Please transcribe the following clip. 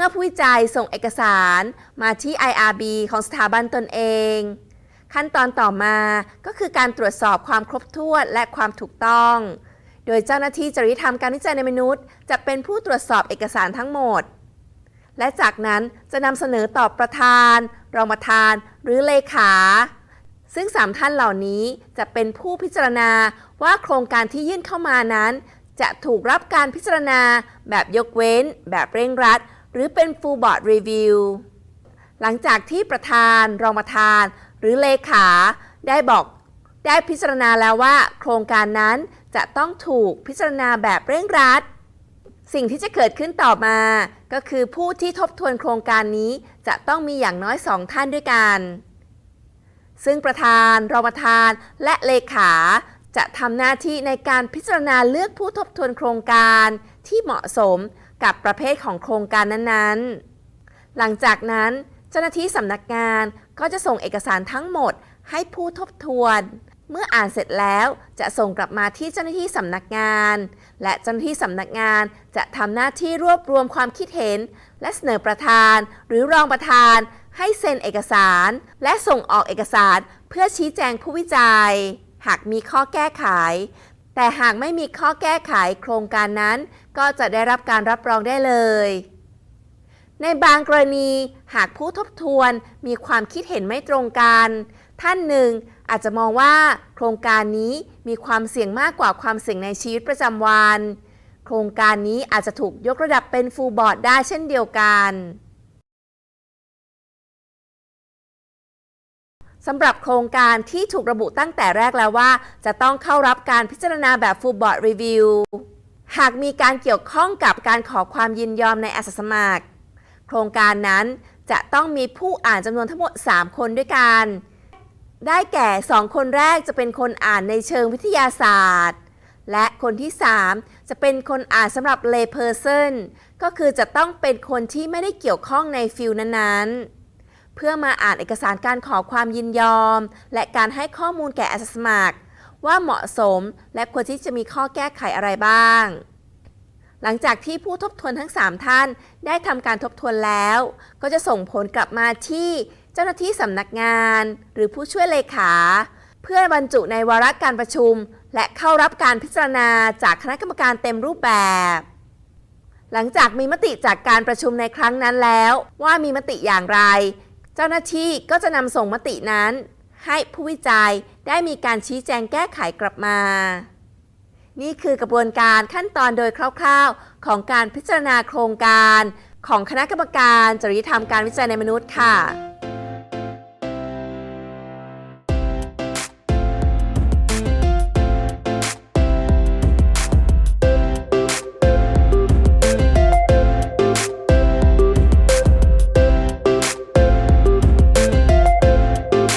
มื่อผู้วิจัยส่งเอกสารมาที่ IRB ของสถาบันตนเอง ขั้นตอนต่อมาก็คือการตรวจสอบความครบถ้วนและความถูกต้อง โดยเจ้าหน้าที่จริยธรรมการวิจัยในมนุษย์ จะเป็นผู้ตรวจสอบเอกสารทั้งหมด และจากนั้นจะนำเสนอต่อประธาน รองประธาน หรือเลขา ซึ่งสามท่านเหล่านี้จะเป็นผู้พิจารณาว่าโครงการที่ยื่นเข้ามานั้น จะถูกรับการพิจารณาแบบยกเว้น แบบเร่งรัด หรือเป็น full board review หลังจากที่ประธาน รองประธาน หรือเลขาได้บอกได้พิจารณาแล้วว่า โครงการนั้นจะต้องถูกพิจารณาแบบเร่งรัด สิ่งที่จะเกิดขึ้นต่อมา ก็คือผู้ที่ทบทวนโครงการนี้จะต้องมีอย่างน้อยสองท่านด้วยกัน ซึ่งประธาน รองประธาน และเลขาจะทำหน้าที่ในการพิจารณาเลือกผู้ทบทวนโครงการ ที่เหมาะสมกับประเภทของโครงการนั้นๆ หลังจากนั้นเจ้าหน้าที่สำนักงานก็จะส่งเอกสารทั้งหมดให้ผู้ทบทวน เมื่ออ่านเสร็จแล้วจะส่งกลับมาที่เจ้าหน้าที่สำนักงาน และเจ้าหน้าที่สำนักงานจะทำหน้าที่รวบรวมความคิดเห็น และเสนอประธาน หรือรองประธาน ให้เซ็นเอกสาร และส่งออกเอกสารเพื่อชี้แจงผู้วิจัย หากมีข้อแก้ไข แต่หากไม่มีข้อแก้ไขโครงการนั้น ก็จะได้รับการรับรองได้เลย ในบางกรณีหากผู้ทบทวนมีความคิดเห็นไม่ตรงกัน ท่านหนึ่งอาจจะมองว่าโครงการนี้มีความเสี่ยงมากกว่าความเสี่ยงในชีวิตประจำวัน โครงการนี้อาจจะถูกยกระดับเป็นฟูลบอร์ดได้เช่นเดียวกัน สำหรับโครงการที่ถูกระบุตั้งแต่แรกแล้วว่า จะต้องเข้ารับการพิจารณาแบบ Full Board Review หากมีการเกี่ยวข้องกับการขอความยินยอมในอาสาสมัคร โครงการนั้นจะต้องมีผู้อ่านจำนวนทั้งหมด 3 คนด้วยกัน ได้แก่ 2 คนแรกจะเป็นคนอ่านในเชิงวิทยาศาสตร์ และคนที่ 3 จะเป็นคนอ่านสำหรับ lay person ก็คือจะต้องเป็นคนที่ไม่ได้เกี่ยวข้องในฟิลนั้นๆ เพื่อมาอ่านเอกสารการขอความยินยอม และการให้ข้อมูลแก่อาสาสมัคร ว่าเหมาะสมและควรที่จะมีข้อแก้ไขอะไรบ้าง หลังจากที่ผู้ทบทวนทั้ง 3 ท่านได้ทำการทบทวนแล้ว ก็จะส่งผลกลับมาที่เจ้าหน้าที่สำนักงาน หรือผู้ช่วยเลขา เพื่อบรรจุในวาระการประชุม และเข้ารับการพิจารณาจากคณะกรรมการเต็มรูปแบบหลังจากมีมติจากการประชุมในครั้งนั้นแล้ว ว่ามีมติอย่างไร เจ้าหน้าที่ก็จะนำส่งมตินั้น ให้ผู้วิจัยได้มีการชี้แจงแก้ไขกลับมา นี่คือกระบวนการขั้นตอนโดยคร่าวๆ ของการพิจารณาโครงการ ของคณะกรรมการจริยธรรมการวิจัยในมนุษย์ค่ะ